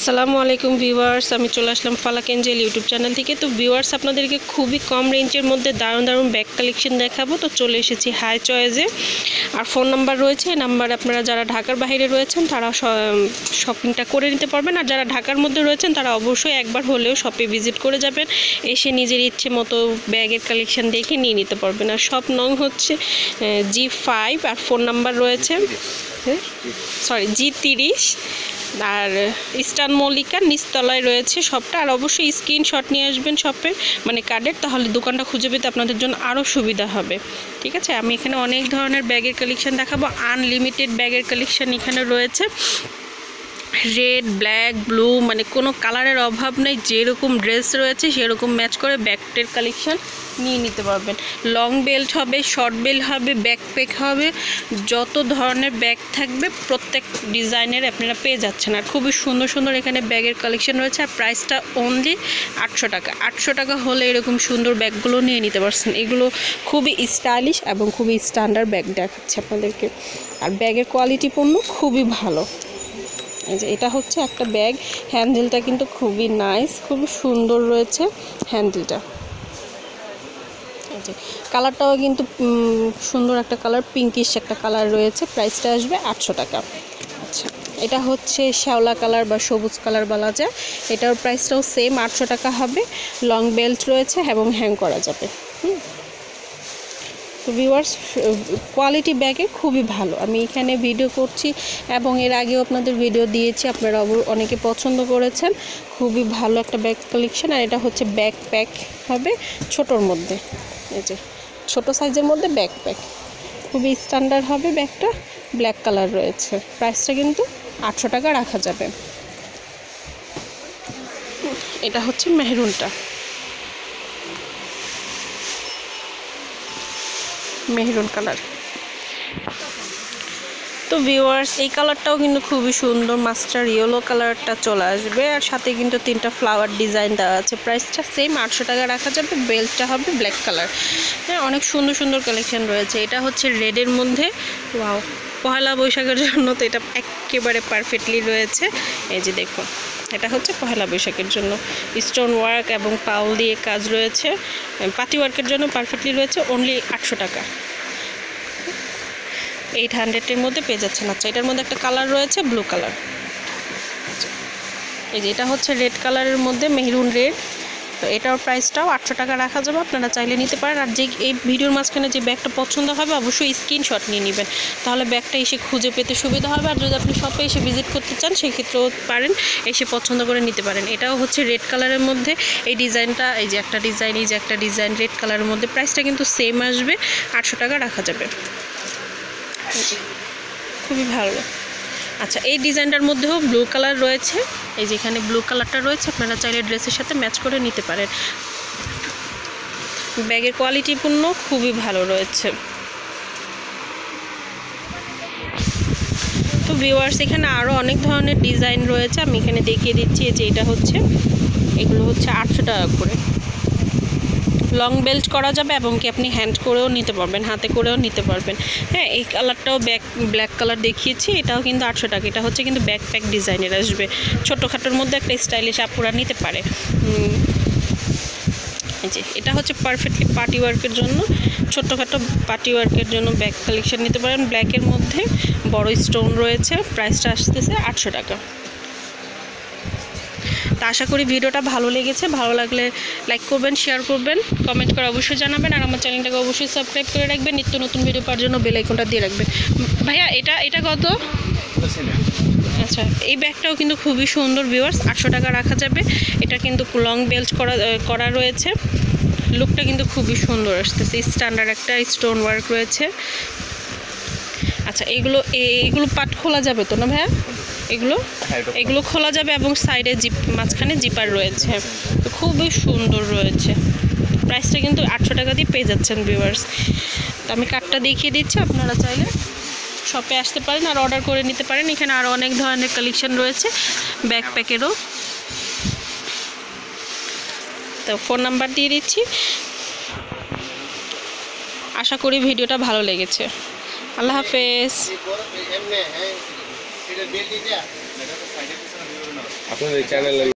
আসসালামু আলাইকুম ভিউয়ার্স, আমি চলে আসলাম ফালাক এঞ্জেল ইউটিউব চ্যানেল থেকে। তো ভিউয়ার্স, আপনাদেরকে খুবই কম রেঞ্জের মধ্যে দারুণ দারুণ ব্যাগ কালেকশন দেখাবো। তো চলে এসেছি হাই চয়েসে আর ফোন নাম্বার রয়েছে নাম্বার আপনারা যারা ঢাকার বাইরে রয়েছেন, তারা শপিংটা করে নিতে পারবেন। আর যারা ঢাকার মধ্যে রয়েছেন, তারা অবশ্যই একবার হলেও শপে ভিজিট করে যাবেন। এসে নিজের ইচ্ছে মতো ব্যাগের কালেকশন দেখে নিয়ে নিতে পারবেন। আর সব নং হচ্ছে জি ফাইভ আর ফোন নাম্বার রয়েছে সরি জি তিরিশ আর ইস্টার্ন মল্লিকার নিচতলায় রয়েছে শপটা আর অবশ্যই স্ক্রিনশট নিয়ে আসবেন শপের মানে কার্ডের, তাহলে দোকানটা খুঁজে পেতে আপনাদের জন্য আরও সুবিধা হবে। ঠিক আছে? আমি এখানে অনেক ধরনের ব্যাগের কালেকশান দেখাবো। আনলিমিটেড ব্যাগের কালেকশান এখানে রয়েছে। রেড ব্ল্যাক ব্লু মানে কোনো কালারের অভাব নেই, যেরকম ড্রেস রয়েছে সেরকম ম্যাচ করে ব্যাগটের কালেকশান নিয়ে নিতে পারবেন। লং বেল্ট হবে শর্ট বেল্ট হবে ব্যাকপ্যাক হবে, যত ধরনের ব্যাগ থাকবে প্রত্যেক ডিজাইনের আপনারা পেয়ে যাচ্ছেন। আর খুবই সুন্দর সুন্দর এখানে ব্যাগের কালেকশন রয়েছে, আর প্রাইসটা অনলি আটশো টাকা। আটশো টাকা হলে এরকম সুন্দর ব্যাগগুলো নিয়ে নিতে পারছেন। এগুলো খুবই স্টাইলিশ এবং খুবই স্ট্যান্ডার্ড ব্যাগ দেখাচ্ছে আপনাদেরকে। আর ব্যাগের কোয়ালিটিপূর্ণ খুবই ভালো। এই যে এটা হচ্ছে একটা ব্যাগ। হ্যান্ডেলটা কিন্তু খুবই নাইস, খুবই সুন্দর রয়েছে হ্যান্ডেলটা। কালারটাও কিন্তু সুন্দর একটা কালার পিঙ্কিশ একটা কালার রয়েছে। প্রাইসটা আসবে আটশো টাকা। আচ্ছা এটা হচ্ছে শ্যাওলা কালার বা সবুজ কালার বলা যায়। এটার প্রাইসটাও সেম আটশো টাকা হবে। লং বেল্ট রয়েছে এবং হ্যাং করা যাবে। হুম। তো ভিউয়ার্স কোয়ালিটি ব্যাগে খুবই ভালো। আমি এখানে ভিডিও করছি এবং এর আগেও আপনাদের ভিডিও দিয়েছি, আপনারা অনেকে পছন্দ করেছেন। খুবই ভালো একটা ব্যাগ কালেকশন আর এটা হচ্ছে ব্যাক প্যাক হবে ছোটোর মধ্যে। এই যে, ছোটো সাইজের মধ্যে ব্যাক প্যাক খুবই স্ট্যান্ডার্ড হবে ব্যাগটা ব্ল্যাক কালার রয়েছে। প্রাইসটা কিন্তু আটশো টাকা রাখা যাবে এটা হচ্ছে মেহরুনটা। Maroon colour. তো ভিউয়ার্স এই কালারটাও কিন্তু খুবই সুন্দর। মাস্টার ইয়েলো কালারটা চলে আসবে আর সাথে কিন্তু তিনটা ফ্লাওয়ার ডিজাইন দেওয়া আছে। প্রাইসটা সেম আটশো টাকা রাখা যাবে। বেল্টটা হবে ব্ল্যাক কালার হ্যাঁ অনেক সুন্দর সুন্দর কালেকশন রয়েছে। এটা হচ্ছে রেডের মধ্যে। ওয়াও পয়লা বৈশাখের জন্য তো এটা একেবারে পারফেক্টলি রয়েছে। এই যে দেখুন। এটা হচ্ছে পহেলা বৈশাখের জন্য। স্টোন ওয়ার্ক এবং পাউল দিয়ে কাজ রয়েছে। পাতি ওয়ার্কের জন্য পারফেক্টলি রয়েছে অনলি আটশো টাকা। এইট হান্ড্রেডের মধ্যে পেয়ে যাচ্ছেন। আচ্ছা এটার মধ্যে একটা কালার রয়েছে ব্লু কালার এই যে, এটা হচ্ছে রেড কালারের মধ্যে মেহরুন রেড তো এটার প্রাইসটাও আটশো টাকা রাখা যাবে। আপনারা চাইলে নিতে পারেন। আর যে এই ভিডিওর মাঝখানে যে ব্যাগটা পছন্দ হবে, অবশ্যই স্ক্রিনশট নিয়ে নেবেন। তাহলে ব্যাগটা এসে খুঁজে পেতে সুবিধা হবে। আর যদি আপনি শপে এসে ভিজিট করতে চান, সেক্ষেত্রেও পারেন। এসে পছন্দ করে নিতে পারেন। এটাও হচ্ছে রেড কালারের মধ্যে। এই ডিজাইনটা এই যে একটা ডিজাইন এই যে একটা ডিজাইন রেড কালারের মধ্যে প্রাইসটা কিন্তু সেম আসবে। আটশো টাকা রাখা যাবে। খুবই ভালো। আচ্ছা এই ডিজাইনটার মধ্যেও ব্লু কালার রয়েছে। এই যে এখানে ব্লু কালারটা রয়েছে, আপনারা চাইলে ড্রেসের সাথে ম্যাচ করে নিতে পারেন। ব্যাগের কোয়ালিটিপূর্ণ খুবই ভালো রয়েছে। তো ভিউয়ার্স এখানে আরও অনেক ধরনের ডিজাইন রয়েছে। আমি এখানে দেখিয়ে দিচ্ছি যে এটা হচ্ছে, এগুলো হচ্ছে আটশো টাকা করে। লং বেল্ট করা যাবে এবং কি আপনি হ্যান্ড করেও নিতে পারবেন, হাতে করেও নিতে পারবেন। হ্যাঁ এই কালারটাও ব্যাক, ব্ল্যাক কালার দেখিয়েছি, এটাও কিন্তু আটশো টাকা। এটা হচ্ছে কিন্তু ব্যাকপ্যাক ডিজাইনের আসবে। ছোটোখাটোর মধ্যে একটা স্টাইলিশ আপুরা নিতে পারে। যে, এটা হচ্ছে পারফেক্টলি পার্টি ওয়ার্কের জন্য, ছোটোখাটো পার্টি ওয়ার্কের জন্য ব্যাগ কালেকশন নিতে পারেন। ব্ল্যাকের মধ্যে বড় স্টোন রয়েছে প্রাইসটা আসতেছে আটশো টাকা। তা আশা করি ভিডিওটা ভালো লেগেছে। ভালো লাগলে লাইক করবেন শেয়ার করবেন কমেন্ট করে অবশ্যই জানাবেন আর আমার চ্যানেলটাকে অবশ্যই সাবস্ক্রাইব করে রাখবেন। নিত্য নতুন ভিডিও পাওয়ার জন্য বেল আইকনটা দিয়ে রাখবেন। ভাইয়া, এটা এটা কত? আচ্ছা এই ব্যাগটাও কিন্তু খুবই সুন্দর ভিউয়ার্স আটশো টাকা রাখা যাবে। এটা কিন্তু লং বেল্ট করা করা রয়েছে। লুকটা কিন্তু খুবই সুন্দর আসতেছে। স্ট্যান্ডার্ড একটা স্টোন ওয়ার্ক রয়েছে। আচ্ছা এগুলো, এ- এগুলো পাট খোলা যাবে তো না ভাইয়া? এগুলো? এগুলো খোলা যাবে এবং সাইডে জিপ মাঝখানে জিপার রয়েছে। তো খুবই সুন্দর রয়েছে। প্রাইসটা কিন্তু আটশো টাকা দিয়ে পেয়ে যাচ্ছেন ভিউয়ার্স তো আমি কার্ডটা দেখিয়ে দিচ্ছি আপনারা চাইলে শপে আসতে পারেন আর অর্ডার করে নিতে পারেন। এখানে আরও অনেক ধরনের কালেকশন রয়েছে ব্যাকপ্যাকেরও তো ফোন নাম্বার দিয়ে দিচ্ছি। আশা করি ভিডিওটা ভালো লেগেছে। আল্লাহ হাফেজ। আপনাদের চ্যানেলের